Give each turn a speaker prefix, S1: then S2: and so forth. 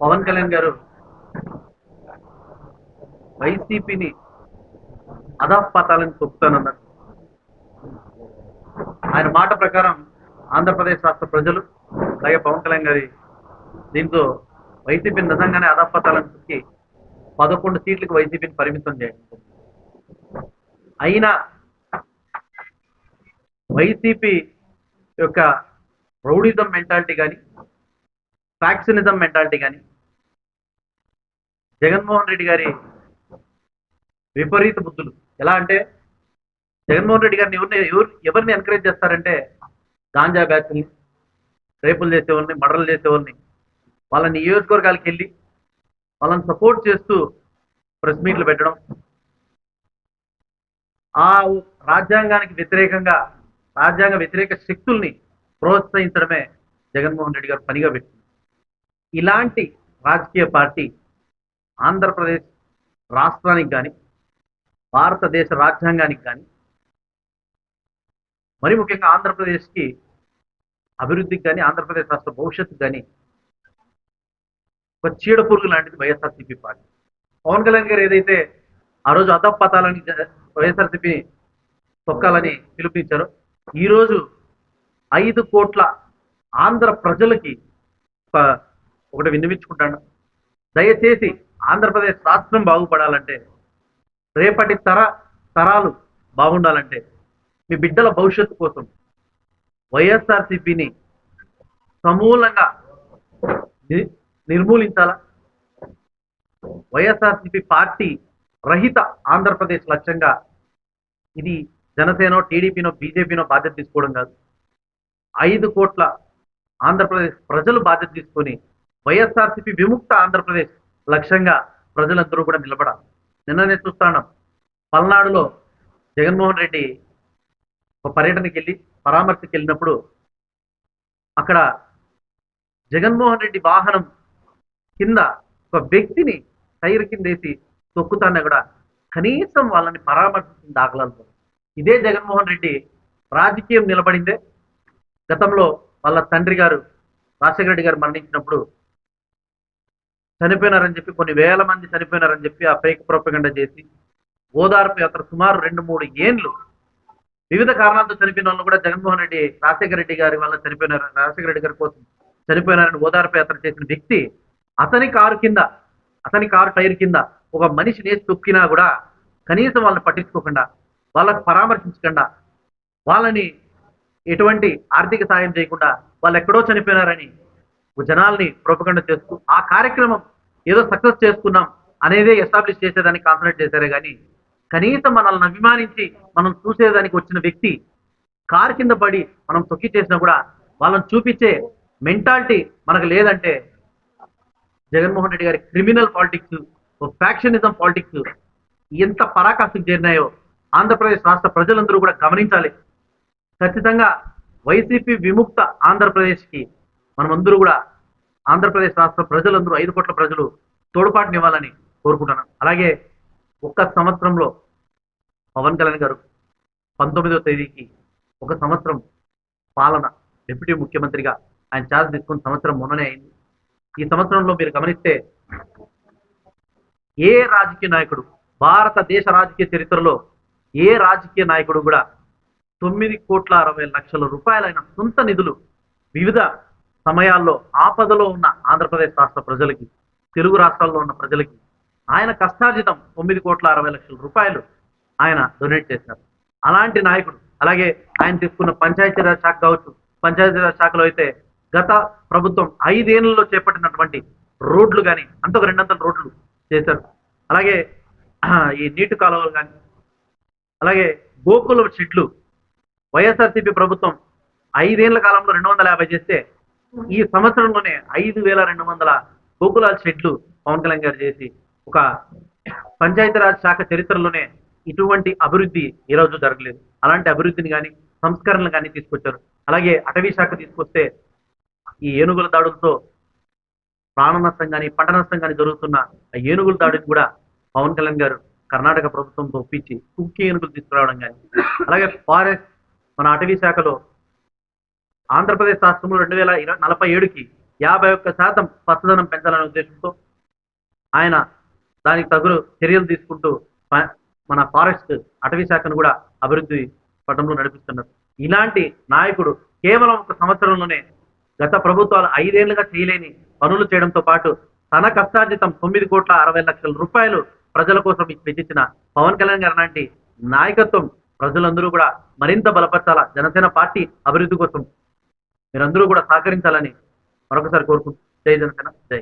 S1: పవన్ కళ్యాణ్ గారు వైసీపీని అధపాతాలని తొక్కుతానన్నారు. ఆయన మాట ప్రకారం ఆంధ్రప్రదేశ్ రాష్ట్ర ప్రజలు అలాగే పవన్ కళ్యాణ్ గారి దీంతో వైసీపీని నిజంగానే అధపాతాలని చూసి పదకొండు సీట్లకు వైసీపీని పరిమితం చేయండి అయినా వైసీపీ యొక్క రౌడిజం మెంటాలిటీ కానీ ఫ్యాక్సినిజం మెంటాలిటీ కానీ జగన్మోహన్ రెడ్డి గారి విపరీత బుద్ధులు. ఎలా అంటే జగన్మోహన్ రెడ్డి గారిని ఎవరిని ఎవరు ఎవరిని ఎంకరేజ్ చేస్తారంటే గాంజా బ్యాచ్ని రేపులు చేసేవాళ్ళని మర్డర్లు చేసేవాళ్ళని వాళ్ళని నియోజకవర్గాలకు వెళ్ళి వాళ్ళని సపోర్ట్ చేస్తూ ప్రెస్ మీట్లు పెట్టడం ఆ రాజ్యాంగానికి వ్యతిరేకంగా రాజ్యాంగ వ్యతిరేక శక్తుల్ని ప్రోత్సహించడమే జగన్మోహన్ రెడ్డి గారు పనిగా పెట్టింది ఇలాంటి రాజకీయ పార్టీ ఆంధ్రప్రదేశ్ రాష్ట్రానికి కానీ భారతదేశ రాజ్యాంగానికి కానీ మరి ముఖ్యంగా ఆంధ్రప్రదేశ్కి అభివృద్ధికి కానీ ఆంధ్రప్రదేశ్ రాష్ట్ర భవిష్యత్తు కానీ ఒక చీడ పురుగు లాంటిది వైఎస్ఆర్సీపీ పార్టీ. పవన్ కళ్యాణ్ గారు ఏదైతే ఆ రోజు అధపతాలని వైఎస్ఆర్సీపీని తొక్కాలని పిలుపునిచ్చారో ఈరోజు ఐదు కోట్ల ఆంధ్ర ప్రజలకి ఒక ఒకటి విన్నవించుకుంటాను. దయచేసి ఆంధ్రప్రదేశ్ రాష్ట్రం బాగుపడాలంటే రేపటి తర తరాలు బాగుండాలంటే మీ బిడ్డల భవిష్యత్తు కోసం వైఎస్ఆర్సీపీని సమూలంగా నిర్మూలించాలా? వైఎస్ఆర్సిపి పార్టీ రహిత ఆంధ్రప్రదేశ్ లక్ష్యంగా ఇది జనసేనో టీడీపీనో బీజేపీనో బాధ్యత తీసుకోవడం కాదు. ఐదు కోట్ల ఆంధ్రప్రదేశ్ ప్రజలు బాధ్యత తీసుకొని వైఎస్ఆర్సీపీ విముక్త ఆంధ్రప్రదేశ్ లక్ష్యంగా ప్రజలందరూ కూడా నిలబడాలి. నిన్ననే చూస్తాను పల్నాడులో జగన్మోహన్ రెడ్డి ఒక పర్యటనకి వెళ్ళి పరామర్శకి వెళ్ళినప్పుడు అక్కడ జగన్మోహన్ రెడ్డి వాహనం కింద ఒక వ్యక్తిని టైర్ కింద వేసి తొక్కుతానే కూడా కనీసం వాళ్ళని పరామర్శించిన దాఖలాలు ఇదే జగన్మోహన్ రెడ్డి రాజకీయం నిలబడిందే. గతంలో వాళ్ళ తండ్రి గారు రాజశేఖర రెడ్డి గారు మరణించినప్పుడు చనిపోయినారని చెప్పి కొన్ని వేల మంది చనిపోయినారని చెప్పి ఆ ఫేక్ ప్రొపగండ చేసి ఓదార్పు యాత్ర సుమారు రెండు మూడు ఏండ్లు వివిధ కారణాలతో చనిపోయిన వాళ్ళు కూడా జగన్మోహన్ రెడ్డి రాజశేఖర రెడ్డి గారి వల్ల చనిపోయినారు. రాజశేఖర రెడ్డి గారి కోసం చనిపోయినారని ఓదార్పు యాత్ర చేసిన వ్యక్తి అతని కారు కింద అతని కారు టైర్ కింద ఒక మనిషిని తొక్కినా కూడా కనీసం వాళ్ళని పట్టించుకోకుండా వాళ్ళని పరామర్శించకుండా వాళ్ళని ఎటువంటి ఆర్థిక సాయం చేయకుండా వాళ్ళు ఎక్కడో చనిపోయినారని జనాల్ని ప్రొపగండ చేస్తూ ఆ కార్యక్రమం ఏదో సక్సెస్ చేసుకున్నాం అనేదే ఎస్టాబ్లిష్ చేసేదానికి కాన్సన్ట్రేట్ చేశారే కానీ కనీసం మనల్ని అభిమానించి మనం చూసేదానికి వచ్చిన వ్యక్తి కారు కింద పడి మనం తొక్కి చేసినా కూడా వాళ్ళని చూపించే మెంటాలిటీ మనకు లేదంటే జగన్మోహన్ రెడ్డి గారి క్రిమినల్ పాలిటిక్స్ ఫ్యాక్షనిజం పాలిటిక్స్ ఎంత పరాకాష్ఠకు చేరినాయో ఆంధ్రప్రదేశ్ రాష్ట్ర ప్రజలందరూ కూడా గమనించాలి. ఖచ్చితంగా వైసీపీ విముక్త ఆంధ్రప్రదేశ్కి మనమందరూ కూడా ఆంధ్రప్రదేశ్ రాష్ట్ర ప్రజలందరూ ఐదు కోట్ల ప్రజలు తోడ్పాటునివ్వాలని కోరుకుంటున్నాను అలాగే ఒక్క సంవత్సరంలో పవన్ కళ్యాణ్ గారు పంతొమ్మిదో తేదీకి ఒక సంవత్సరం పాలన డిప్యూటీ ముఖ్యమంత్రిగా ఆయన ఛార్జ్ తీసుకున్న సంవత్సరం మొన్ననే అయింది. ఈ సంవత్సరంలో మీరు గమనిస్తే ఏ రాజకీయ నాయకుడు భారతదేశ రాజకీయ చరిత్రలో ఏ రాజకీయ నాయకుడు కూడా తొమ్మిది కోట్ల అరవై లక్షల రూపాయలైన సొంత నిధులు వివిధ సమయాల్లో ఆపదలో ఉన్న ఆంధ్రప్రదేశ్ రాష్ట్ర ప్రజలకి తెలుగు రాష్ట్రాల్లో ఉన్న ప్రజలకి ఆయన కష్టార్జితం తొమ్మిది కోట్ల అరవై లక్షల రూపాయలు ఆయన డొనేట్ చేశారు. అలాంటి నాయకుడు అలాగే ఆయన తీసుకున్న పంచాయతీరాజ్ శాఖ కావచ్చు పంచాయతీరాజ్ శాఖలో అయితే గత ప్రభుత్వం ఐదేళ్ళలో చేపట్టినటువంటి రోడ్లు కానీ అంతకు రెండంతల రోడ్లు చేశారు. అలాగే ఈ నీటి కాలువలు కానీ అలాగే గోకుల షెడ్లు వైఎస్ఆర్సీపీ ప్రభుత్వం ఐదేళ్ళ కాలంలో రెండు వందల యాభై చేస్తే ఈ సంవత్సరంలోనే ఐదు వేల రెండు వందల గోకులాల షెడ్లు పవన్ కళ్యాణ్ గారు చేసి ఒక పంచాయతీరాజ్ శాఖ చరిత్రలోనే ఇటువంటి అభివృద్ధి ఈరోజు రోజు జరగలేదు. అలాంటి అభివృద్ధిని కానీ సంస్కరణలు కానీ తీసుకొచ్చారు. అలాగే అటవీ శాఖ తీసుకొస్తే ఈ ఏనుగుల దాడులతో ప్రాణ నష్టం కానీ పంట నష్టం కానీ జరుగుతున్న ఆ ఏనుగుల దాడిని కూడా పవన్ కళ్యాణ్ గారు కర్ణాటక ప్రభుత్వంతో ఒప్పించి కుక్కి ఏనుగులు తీసుకురావడం కానీ అలాగే ఫారెస్ట్ మన అటవీ శాఖలో ఆంధ్రప్రదేశ్ రాష్ట్రంలో రెండు వేల ఇరవై నలభై ఏడుకి యాభై ఒక్క శాతం పచ్చదనం పెంచాలనే ఉద్దేశంతో ఆయన దానికి తగు చర్యలు తీసుకుంటూ మన ఫారెస్ట్ అటవీ శాఖను కూడా అభివృద్ధి పటంలో నడిపిస్తున్నారు. ఇలాంటి నాయకుడు కేవలం ఒక సంవత్సరంలోనే గత ప్రభుత్వాలు ఐదేళ్ళుగా చేయలేని పనులు చేయడంతో పాటు తన కష్టార్జితం తొమ్మిది కోట్ల అరవై లక్షల రూపాయలు ప్రజల కోసం వెచ్చించిన పవన్ కళ్యాణ్ గారు లాంటి నాయకత్వం ప్రజలందరూ కూడా మరింత బలపరచాలా? జనసేన పార్టీ అభివృద్ధి కోసం మీరందరూ కూడా సహకరించాలని మరొకసారి కోరుకుంటున్నాను జై జనసేన జై